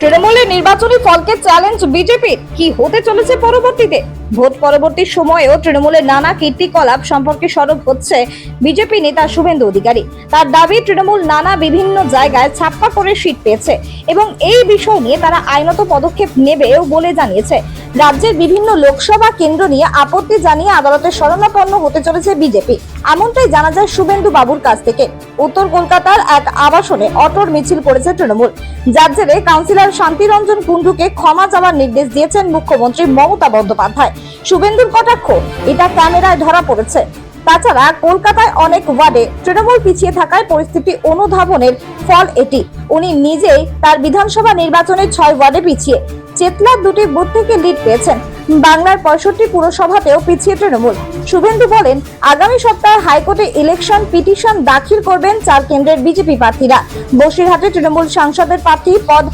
তৃণমূলের নির্বাচনী ফলকে চ্যালেঞ্জ বিজেপির কি হতে চলেছে পরবর্তীতে? ভোট পরবর্তী সময়েও তৃণমূলের নানা কীর্তিকলাপ সম্পর্কে সরব হচ্ছে বিজেপি নেতা শুভেন্দু অধিকারী। তার দাবি, তৃণমূল নানা বিভিন্ন জায়গায় ছাপ্পা করে সিট পেয়েছে এবং এই বিষয় নিয়ে তারা আইনত পদক্ষেপ নেবেও বলে জানিয়েছে। রাজ্যের বিভিন্ন লোকসভা কেন্দ্র নিয়ে আপত্তি জানিয়ে আদালতের শরণাপন্ন হতে চলেছে বিজেপি। এমনটাই জানা যায় শুভেন্দু বাবুর কাছ থেকে। উত্তর কলকাতার এক আবাসনে অটোর মিছিল করেছে তৃণমূল। যার জেরে কাউন্সিলর শান্তিরঞ্জন কুণ্ডুকে ক্ষমা চাওয়ার নির্দেশ দিয়েছেন মুখ্যমন্ত্রী মমতা বন্দ্যোপাধ্যায়। শুভেন্দুর কটাক্ষ? এটা ক্যামেরায় ধরা পড়েছে। তাছাড়া কলকাতায় অনেক ওয়ার্ডে তৃণমূল পিছিয়ে থাকায় পরিস্থিতি অনুধাবনের ফল এটি। উনি নিজেই তার বিধানসভা নির্বাচনে ছয় ওয়ার্ডে পিছিয়ে। চেতলার দুটি বুথ থেকে লিড পেয়েছেন। বাংলার পঁয়ষট্টি পুরসভাতেও পিছিয়ে তৃণমূল। শুভেন্দু বলেন, আগামী সপ্তাহে হাইকোর্টে ইলেকশন পিটিশন দাখিল করবেন চার কেন্দ্রের বিজেপি প্রার্থীরা। বসিরহাটে তৃণমূল সাংসদের প্রার্থী পদ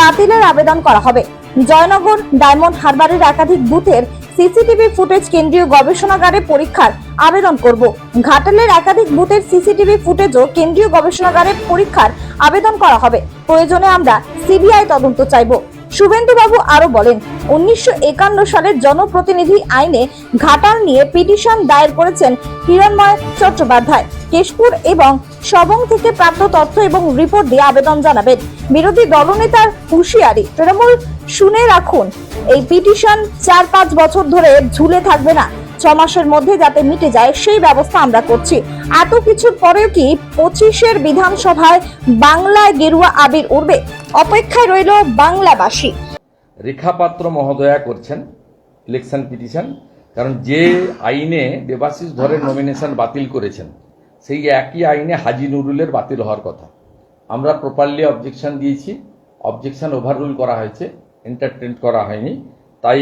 বাতিলের আবেদন করা হবে। জয়নগর ডায়মন্ড হারবারের একাধিক বুথের সিসিটিভি ফুটেজ কেন্দ্রীয় গবেষণাগারে পরীক্ষার আবেদন করব। ঘাটালের একাধিক বুথের সিসিটিভি ফুটেজও কেন্দ্রীয় গবেষণাগারে পরীক্ষার আবেদন করা হবে। প্রয়োজনে আমরা সিবিআই তদন্ত চাইব। শুভেন্দুবাবু আরও বলেন, উনিশশো একান্ন সালের জনপ্রতিনিধি আইনে ঘাটাল নিয়ে পিটিশন দায়ের করেছেন হিরণময় চট্টোপাধ্যায়। কেশপুর এবং সবং থেকে প্রাপ্ত তথ্য এবং রিপোর্ট দিয়ে আবেদন জানাবেন। বিরোধী দলনেতার হুঁশিয়ারি। তৃণমূল শুনে রাখুন, এই পিটিশন চার পাঁচ বছর ধরে ঝুলে থাকবে না। ছ মাসের মধ্যে যাতে মিটে যায়, সেই ব্যবস্থা আমরা করছি। এত কিছুর পরেও কি পঁচিশের বিধানসভায় বাংলায় গেরুয়া আবির উঠবে অপেক্ষায় রইল বাংলাবাসী। রেখা পাত্র মহোদয়া করছেন ইলেকশন পিটিশন কারণ যে আইনে দেবাশিস ধরের নমিনেশন বাতিল করেছেন, সেই একই আইনে হাজি নুরুলের বাতিল হওয়ার কথা। আমরা প্রপারলি অবজেকশন দিয়েছি অবজেকশন ওভাররুল করা হয়েছে এন্টারটেন করা হয়নি, তাই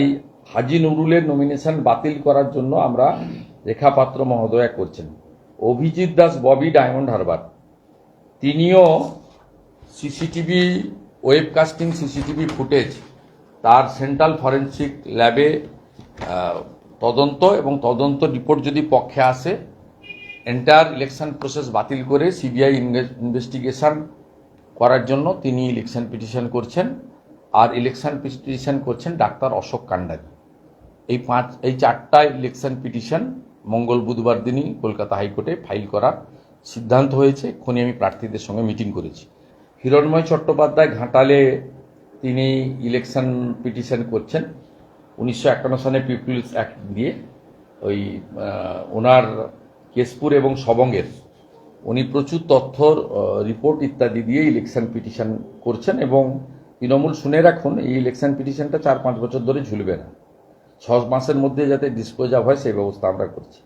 হাজি নুরুলের নমিনেশন বাতিল করার জন্য আমরা রেখা পাত্র মহোদয়া করছেন। অভিজিৎ দাস, ববি ডায়মন্ড হারবার। তিনিও সিসিটিভি ওয়েবকাস্টিং সিসিটিভি ফুটেজ তার সেন্ট্রাল ফরেন্সিক ল্যাবে তদন্ত এবং তদন্ত রিপোর্ট যদি পক্ষে আসে এন্টায়ার ইলেকশন প্রসেস বাতিল করে সিবিআই ইনভেস্টিগেশন করার জন্য তিনি ইলেকশন পিটিশন করছেন। আর ইলেকশন পিটিশন করছেন ডাক্তার অশোক কান্ডারি। এই পাঁচ, এই চারটা ইলেকশন পিটিশন মঙ্গল, বুধবার দিনই কলকাতা হাইকোর্টে ফাইল করার সিদ্ধান্ত হয়েছে। এক্ষুনি আমি প্রার্থীদের সঙ্গে মিটিং করেছি। হিরণময় চট্টোপাধ্যায় ঘাটালে তিনি ইলেকশন পিটিশন করছেন। উনিশশো একান্ন সনে পিপুলস অ্যাক্ট দিয়ে ওই ওনার কেশপুর এবং সবঙ্গের উনি প্রচুর তথ্যর রিপোর্ট ইত্যাদি দিয়ে ইলেকশন পিটিশন করছেন এবং তৃণমূল শুনে রাখুন, এই ইলেকশন পিটিশনটা চার পাঁচ বছর ধরে ঝুলবে না। ছ মাসের মধ্যে যাতে ডিসপোজ হয় সেই ব্যবস্থা আমরা করছি।